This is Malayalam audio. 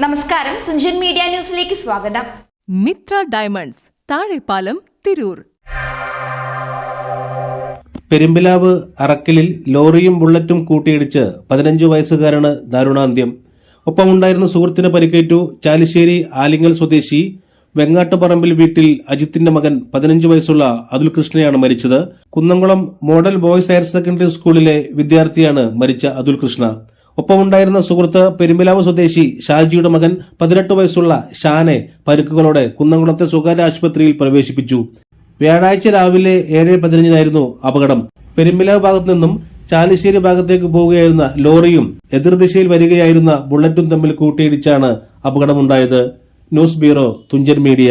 നമസ്കാരം. തുഞ്ചൻ മീഡിയ ന്യൂസിലേക്ക് സ്വാഗതം. മിത്ര ഡയമണ്ട്സ് താഴെപ്പാലം തിരൂർ. പെരുമ്പിലാവ് അറക്കലിൽ ലോറിയും ബുള്ളറ്റും കൂട്ടിയിടിച്ച് പതിനഞ്ചു വയസ്സുകാരന് ദാരുണാന്ത്യം. ഒപ്പമുണ്ടായിരുന്ന സുഹൃത്തിന് പരിക്കേറ്റു ചാലിശ്ശേരി ആലിങ്ങൽ സ്വദേശി വെങ്ങാട്ടുപറമ്പിൽ വീട്ടിൽ അജിത്തിന്റെ മകൻ പതിനഞ്ച് വയസ്സുള്ള അതുൽ കൃഷ്ണയാണ് മരിച്ചത്. Kunnamkulam model boys higher secondary സ്കൂളിലെ വിദ്യാർത്ഥിയാണ് മരിച്ച അതുൽ കൃഷ്ണ. ഒപ്പമുണ്ടായിരുന്ന സുഹൃത്ത് പെരുമ്പിലാവ് സ്വദേശി ഷാജിയുടെ മകൻ പതിനെട്ട് വയസ്സുള്ള ഷാനെ പരുക്കുകളോടെ കുന്നംകുളത്തെ സ്വകാര്യ ആശുപത്രിയിൽ പ്രവേശിപ്പിച്ചു. വ്യാഴാഴ്ച രാവിലെ ഏഴ് പതിനഞ്ചിനായിരുന്നു അപകടം. പെരുമ്പിലാവ് ഭാഗത്തു നിന്നും ചാലിശ്ശേരി ഭാഗത്തേക്ക് പോവുകയായിരുന്ന ലോറിയും എതിർദിശയിൽ വരികയായിരുന്ന ബുള്ളറ്റും തമ്മിൽ കൂട്ടിയിടിച്ചാണ് അപകടമുണ്ടായത്. News bureau Thunchan media.